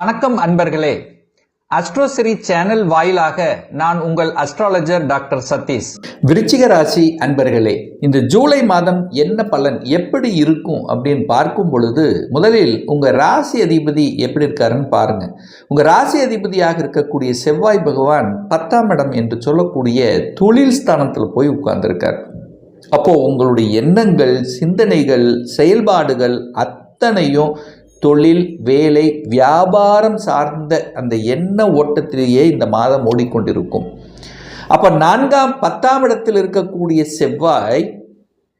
வணக்கம் அன்பர்களே. அஸ்ட்ரோசிரி சேனல் வாயிலாக நான் உங்கள் அஸ்ட்ராலஜர் டாக்டர் சதீஷ். விருச்சிக ராசி அன்பர்களே இந்த ஜூலை மாதம் என்ன பலன் எப்படி இருக்கும் அப்படின்னு பார்க்கும் பொழுது முதலில் உங்கள் ராசி அதிபதி எப்படி இருக்காருன்னு பாருங்க. உங்கள் ராசி அதிபதியாக இருக்கக்கூடிய செவ்வாய் பகவான் பத்தாம் இடம் என்று சொல்லக்கூடிய தொழில் ஸ்தானத்தில் போய் உட்கார்ந்துருக்கார். அப்போது உங்களுடைய எண்ணங்கள் சிந்தனைகள் செயல்பாடுகள் அத்தனையும் தொழில் வேலை வியாபாரம் சார்ந்த அந்த எண்ண ஓட்டத்திலேயே இந்த மாதம் ஓடிக்கொண்டிருக்கும். அப்போ நான்காம் பத்தாம் இடத்தில் இருக்கக்கூடிய செவ்வாய்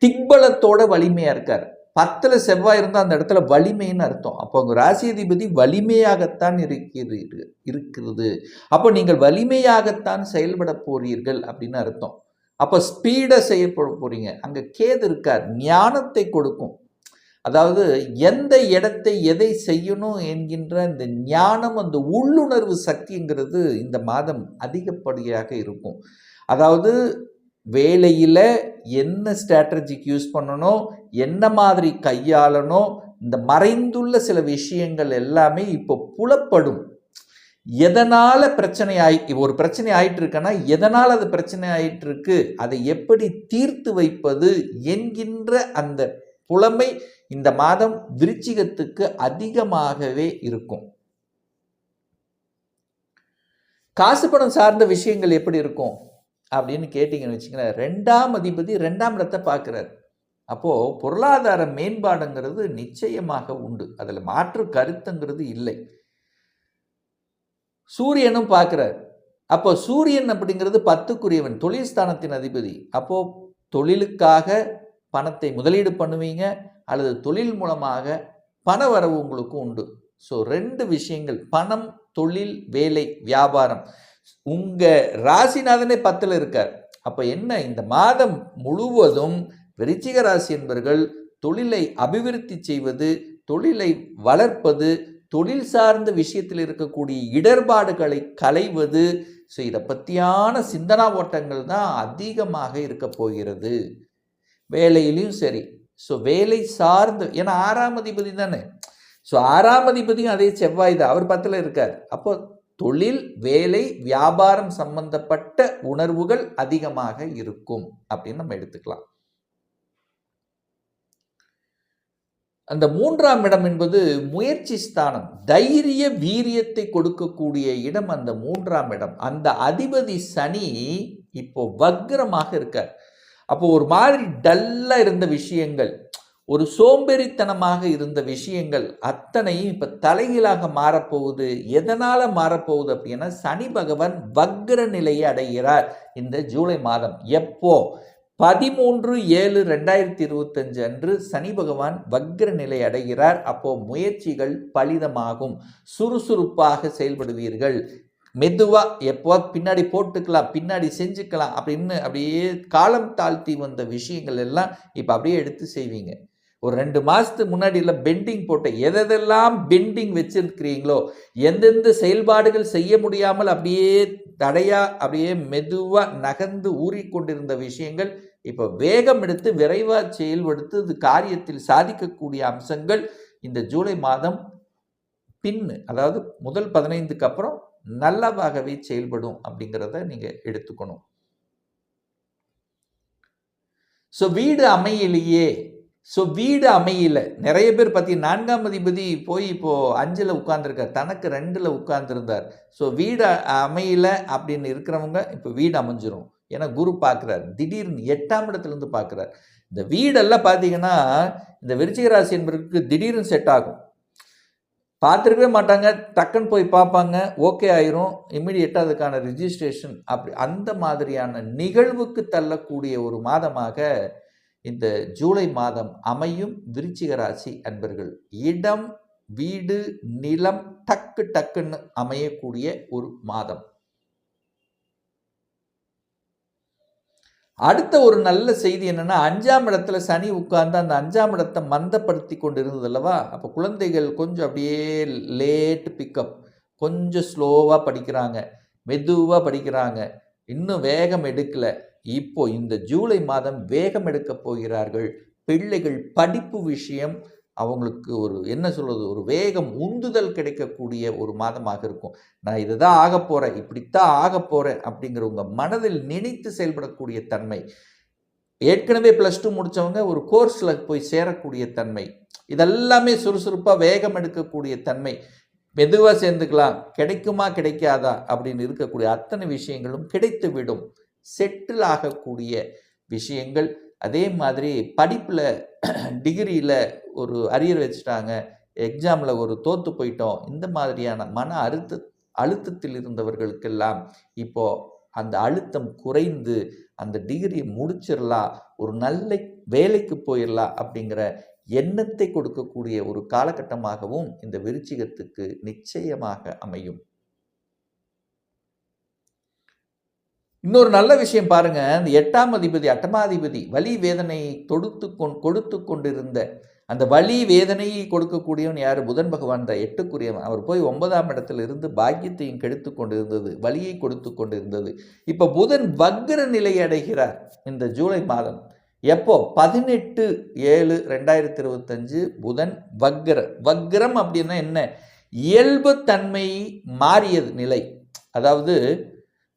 திக்பலத்தோட வலிமையாக இருக்கார். பத்தில் செவ்வாய் இருந்தால் அந்த இடத்துல வலிமைன்னு அர்த்தம். அப்போ உங்கள் ராசியதிபதி வலிமையாகத்தான் இருக்கிறீர்கள் இருக்கிறது. அப்போ நீங்கள் வலிமையாகத்தான் செயல்பட போறீர்கள் அப்படின்னு அர்த்தம். அப்போ ஸ்பீடாக செய்யப்பட போகிறீங்க அங்கே கேது இருக்கார். ஞானத்தை கொடுக்கும். அதாவது எந்த இடத்தை எதை செய்யணும் என்கின்ற இந்த ஞானம் அந்த உள்ளுணர்வு சக்திங்கிறது இந்த மாதம் அதிகப்படியாக இருக்கும். அதாவது வேலையில் என்ன ஸ்ட்ராட்டஜிக்கு யூஸ் பண்ணணும் என்ன மாதிரி கையாளணும் இந்த மறைந்துள்ள சில விஷயங்கள் எல்லாமே இப்போ புலப்படும். எதனால் பிரச்சனை ஆகி ஒரு பிரச்சனை ஆயிட்டு இருக்குன்னா எதனால் அது பிரச்சனை ஆயிட்டு இருக்கு அதை எப்படி தீர்த்து வைப்பது என்கின்ற அந்த புலமை இந்த மாதம் விருச்சிகத்துக்கு அதிகமாகவே இருக்கும். காசு பணம் சார்ந்த விஷயங்கள் எப்படி இருக்கும்? அப்படின்னு கேட்டிங்கன்னு வச்சுங்களேன் ரெண்டாம் அதிபதி ரெண்டாம் இடத்தை பார்க்குறாரு. அப்போது பொருளாதார மேம்பாடுங்கிறது நிச்சயமாக உண்டு. அதில் மாற்று கருத்துங்கிறது இல்லை. சூரியனும் பார்க்குறார். அப்போ சூரியன் அப்படிங்கிறது பத்துக்குரியவன் தொழில் ஸ்தானத்தின் அதிபதி. அப்போது தொழிலுக்காக பணத்தை முதலீடு பண்ணுவீங்க அல்லது தொழில் மூலமாக பண வரவு உங்களுக்கு உண்டு. ஸோ ரெண்டு விஷயங்கள். பணம் தொழில் வேலை வியாபாரம். உங்கள் ராசிநாதனே பத்தில் இருக்கார். அப்போ என்ன? இந்த மாதம் முழுவதும் விருச்சிக ராசி என்பர்கள் தொழிலை அபிவிருத்தி செய்வது தொழிலை வளர்ப்பது தொழில் சார்ந்த விஷயத்தில் இருக்கக்கூடிய இடர்பாடுகளை களைவது. ஸோ இதை பற்றியான சிந்தனா ஓட்டங்கள் தான் அதிகமாக இருக்க போகிறது. வேலையிலையும் சரி. ஸோ வேலை சார்ந்து ஏன்னா ஆறாம் அதிபதி தானே. ஸோ ஆறாம் அதிபதியும் அதே செவ்வாய் தான். அவர் பத்தில் இருக்கார். அப்போ தொழில் வேலை வியாபாரம் சம்பந்தப்பட்ட உணர்வுகள் அதிகமாக இருக்கும். அப்படின்னு நம்ம எடுத்துக்கலாம். அந்த மூன்றாம் இடம் என்பது முயற்சி ஸ்தானம். தைரிய வீரியத்தை கொடுக்கக்கூடிய இடம் அந்த மூன்றாம் இடம். அந்த அதிபதி சனி இப்போ வக்ரமாக இருக்கார். அப்போ ஒரு மாதிரி டல்லாக இருந்த விஷயங்கள் ஒரு சோம்பேறித்தனமாக இருந்த விஷயங்கள் அத்தனையும் இப்போ தலைகீழாக மாறப்போகுது. எதனால் மாறப்போகுது அப்படின்னா சனி பகவான் வக்ர நிலையை அடைகிறார் இந்த ஜூலை மாதம். எப்போ? பதிமூன்று ஏழு ரெண்டாயிரத்தி இருபத்தஞ்சு அன்று சனி பகவான் வக்ர நிலை அடைகிறார். அப்போ முயற்சிகள் பலிதமாகும். சுறுசுறுப்பாக செயல்படுவீர்கள். மெதுவாக எப்போது பின்னாடி போட்டுக்கலாம் பின்னாடி செஞ்சுக்கலாம் அப்படின்னு அப்படியே காலம் தாழ்த்தி வந்த விஷயங்கள் எல்லாம் இப்போ அப்படியே எடுத்து செய்வீங்க. ஒரு ரெண்டு மாதத்துக்கு முன்னாடி எல்லாம் பெண்டிங் போட்ட எதெல்லாம் பெண்டிங் வச்சிருக்கிறீங்களோ எந்தெந்த செயல்பாடுகள் செய்ய முடியாமல் அப்படியே தடையாக அப்படியே மெதுவாக நகர்ந்து ஊறிக்கொண்டிருந்த விஷயங்கள் இப்போ வேகம் எடுத்து விரைவாக செயல்படுத்து இது காரியத்தில் சாதிக்கக்கூடிய அம்சங்கள் இந்த ஜூலை மாதம் பின்னு அதாவது முதல் பதினைந்துக்கு அப்புறம் நல்லவாகவே செயல்படும் அப்படிங்கிறத நீங்கள் எடுத்துக்கணும். ஸோ வீடு அமையலையே. ஸோ வீடு அமையல. நிறைய பேர் பற்றி நான்காம் அதிபதி போய் இப்போது அஞ்சில் உட்காந்துருக்கார் தனக்கு ரெண்டில் உட்காந்துருந்தார் ஸோ வீடு அமையல அப்படின்னு இருக்கிறவங்க இப்போ வீடு அமைஞ்சிரும். ஏன்னா குரு பார்க்குறார். திடீர்னு எட்டாம் இடத்துலேருந்து பார்க்குறார். இந்த வீடெல்லாம் பார்த்தீங்கன்னா இந்த விருச்சிக ராசி என்பதற்கு திடீர்னு செட் ஆகும். பார்த்துருக்கவே மாட்டாங்க. டக்குன்னு போய் பார்ப்பாங்க. ஓகே ஆயிரும். இம்மிடியட்டாக அதுக்கான ரிஜிஸ்ட்ரேஷன் அப்படி அந்த மாதிரியான நிகழ்வுக்கு தள்ளக்கூடிய ஒரு மாதமாக இந்த ஜூலை மாதம் அமையும் விருச்சிக ராசி அன்பர்கள். இடம் வீடு நிலம் டக்கு டக்குன்னு அமையக்கூடிய ஒரு மாதம். அடுத்த ஒரு நல்ல செய்தி என்னென்னா அஞ்சாம் இடத்துல சனி உட்கார்ந்து அந்த அஞ்சாம் இடத்தை மந்தப்படுத்தி கொண்டு இருந்தது அல்லவா? அப்போ குழந்தைகள் கொஞ்சம் அப்படியே லேட் பிக்கப் கொஞ்சம் ஸ்லோவாக படிக்கிறாங்க மெதுவாக படிக்கிறாங்க. இன்னும் வேகம் எடுக்கலை. இப்போ இந்த ஜூலை மாதம் வேகம் எடுக்க போகிறார்கள். பிள்ளைகள் படிப்பு விஷயம் அவங்களுக்கு ஒரு என்ன சொல்கிறது ஒரு வேகம் உந்துதல் கிடைக்கக்கூடிய ஒரு மாதமாக இருக்கும். நான் இதுதான் ஆக போகிறேன் இப்படித்தான் ஆக போகிறேன் அப்படிங்கிற உங்கள் மனதில் நினைத்து செயல்படக்கூடிய தன்மை. ஏற்கனவே ப்ளஸ் டூ முடித்தவங்க ஒரு கோர்ஸில் போய் சேரக்கூடிய தன்மை. இதெல்லாமே சுறுசுறுப்பாக வேகம் எடுக்கக்கூடிய தன்மை. மெதுவாக சேர்ந்துக்கலாம் கிடைக்குமா கிடைக்காதா அப்படின்னு இருக்கக்கூடிய அத்தனை விஷயங்களும் கிடைத்து விடும் செட்டில் ஆகக்கூடிய விஷயங்கள். அதே மாதிரி படிப்பில் டிகிரியில் ஒரு அரியர் வச்சுட்டாங்க எக்ஸாமில் ஒரு தோற்று போயிட்டோம் இந்த மாதிரியான மன அழுத்த அழுத்தத்தில் இருந்தவர்களுக்கெல்லாம் இப்போ அந்த அழுத்தம் குறைந்து அந்த டிகிரியை முடிச்சிடலாம் ஒரு நல்ல வேலைக்கு போயிடலாம் அப்படிங்கிற எண்ணத்தை கொடுக்கக்கூடிய ஒரு காலகட்டமாகவும் இந்த விருச்சிகத்துக்கு நிச்சயமாக அமையும். இன்னொரு நல்ல விஷயம் பாருங்க. இந்த எட்டாம் அதிபதி அட்டமாதிபதி வலி வேதனையை தொடுத்து கொண் கொடுத்து கொண்டிருந்த அந்த வலி வேதனையை கொடுக்கக்கூடியவன் யார்? புதன் பகவான் தான். எட்டுக்குரியவன். அவர் போய் ஒன்பதாம் இடத்துல இருந்து பாக்கியத்தையும் கெடுத்து கொண்டிருந்தது. வலியை கொடுத்து கொண்டிருந்தது. இப்போ புதன் வக்ர நிலை அடைகிறார் இந்த ஜூலை மாதம். எப்போ? பதினெட்டு ஏழு ரெண்டாயிரத்தி இருபத்தஞ்சு புதன் வக்ர. வக்ரம் அப்படின்னா என்ன? இயல்பு தன்மை மாறியது நிலை. அதாவது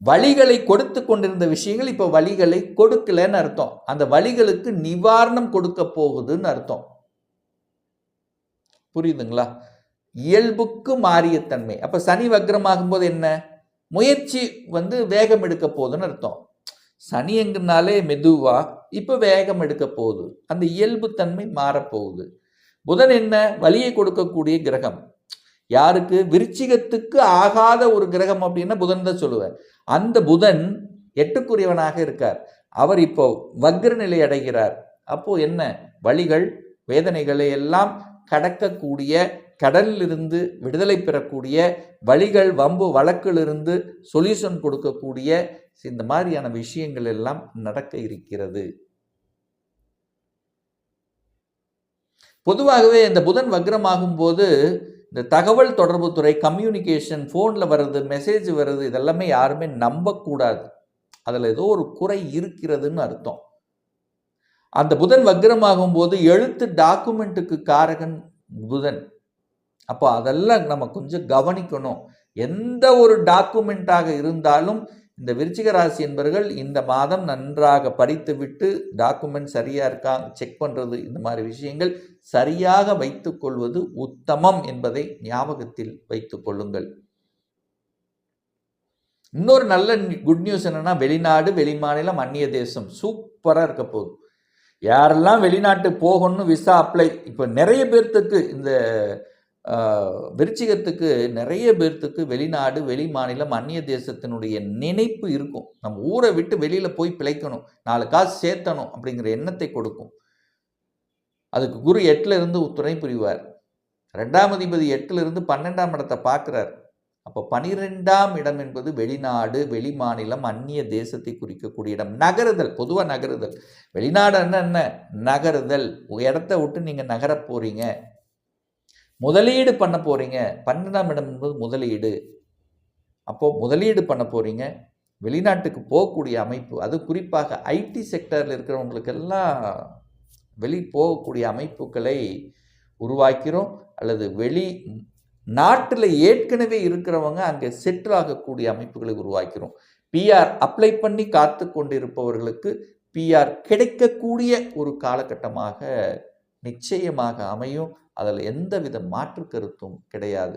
வழிகளை கொடுத்து கொண்டிருந்த விஷயங்கள் இப்போ வழிகளை கொடுக்கலன்னு அர்த்தம். அந்த வழிகளுக்கு நிவாரணம் கொடுக்க போகுதுன்னு அர்த்தம். புரியுதுங்களா? இயல்புக்கு மாறிய தன்மை. அப்போ சனி வக்ரமாகும் போது என்ன? முயற்சி வந்து வேகம் எடுக்க போகுதுன்னு அர்த்தம். சனி எங்கனாலே மெதுவா இப்போ வேகம் எடுக்க போகுது. அந்த இயல்பு தன்மை மாறப்போகுது புதன் என்ன? வலியை கொடுக்கக்கூடிய கிரகம். யாருக்கு? விருச்சிகத்துக்கு ஆகாத ஒரு கிரகம் அப்படின்னா புதன் தான் சொல்லுவேன் அந்த புதன் எட்டுக்குரியவனாக இருக்கார். அவர் இப்போ வக்ர நிலை அடைகிறார். அப்போ என்ன? வழிகள் வேதனைகளை எல்லாம் கடக்கக்கூடிய கடலிலிருந்து விடுதலை பெறக்கூடிய வழிகள் வம்பு வழக்கிலிருந்து சொல்யூஷன் கொடுக்கக்கூடிய இந்த மாதிரியான விஷயங்கள் எல்லாம் நடக்க இருக்கிறது. பொதுவாகவே இந்த புதன் வக்ரமாகும் போது இந்த தகவல் தொடர்புத்துறை கம்யூனிகேஷன் ஃபோனில் வர்றது மெசேஜ் வர்றது இதெல்லாமே யாருமே நம்பக்கூடாது. அதில் ஏதோ ஒரு குறை இருக்கிறதுன்னு அர்த்தம். அந்த புதன் வக்ரமாகும் போது எழுத்து டாக்குமெண்ட்டுக்கு காரகன் புதன். அப்போ அதெல்லாம் நம்ம கொஞ்சம் கவனிக்கணும். எந்த ஒரு டாக்குமெண்ட்டாக இருந்தாலும் இந்த விருச்சிக ராசி என்பவர்கள் இந்த மாதம் நன்றாக படித்துவிட்டு டாக்குமெண்ட் சரியாக இருக்கா செக் பண்ணுறது இந்த மாதிரி விஷயங்கள் சரியாக வைத்துக்கொள்வது உத்தமம் என்பதை ஞாபகத்தில் வைத்துக் கொள்ளுங்கள். இன்னொரு நல்ல குட் நியூஸ் என்னென்னா வெளிநாடு வெளிமாநிலம் அந்நிய தேசம் சூப்பராக இருக்க போகுது. யாரெல்லாம் வெளிநாட்டு போகணும்னு விசா அப்ளை இப்போ நிறைய பேர்த்துக்கு இந்த விருச்சிகத்துக்கு நிறைய பேர்த்துக்கு வெளிநாடு வெளி மாநிலம் அந்நிய தேசத்தினுடைய நினைப்பு இருக்கும். நம்ம ஊரை விட்டு வெளியில் போய் பிழைக்கணும். நாலு காசு சேர்த்தணும் அப்படிங்கிற எண்ணத்தை கொடுக்கும். அதுக்கு குரு எட்டில் இருந்து துணை புரிவார். ரெண்டாம் அதிபதி எட்டிலிருந்து பன்னெண்டாம் இடத்தை பார்க்குறார். அப்போ பனிரெண்டாம் இடம் என்பது வெளிநாடு வெளி மாநிலம் அந்நிய தேசத்தை குறிக்கக்கூடிய இடம். நகருதல் பொதுவாக நகருதல். வெளிநாடு என்ன? நகருதல். இடத்த விட்டு நீங்கள் நகர போகிறீங்க முதலீடு பண்ண போகிறீங்க பன்னெண்டாம் இடம் என்பது முதலீடு. அப்போது முதலீடு பண்ண போகிறீங்க வெளிநாட்டுக்கு போகக்கூடிய அமைப்பு அது குறிப்பாக ஐடி செக்டரில் இருக்கிறவங்களுக்கெல்லாம் வெளி போகக்கூடிய அமைப்புகளை உருவாக்கிறோம். அல்லது வெளி நாட்டில் ஏற்கனவே இருக்கிறவங்க அங்கே செட்டில் ஆகக்கூடிய அமைப்புகளை உருவாக்கிறோம். பிஆர் அப்ளை பண்ணி காத்து கொண்டிருப்பவர்களுக்கு பிஆர் கிடைக்கக்கூடிய ஒரு காலகட்டமாக நிச்சயமாக அமையும். அதில் எந்தவித மாற்று கருத்தும் கிடையாது.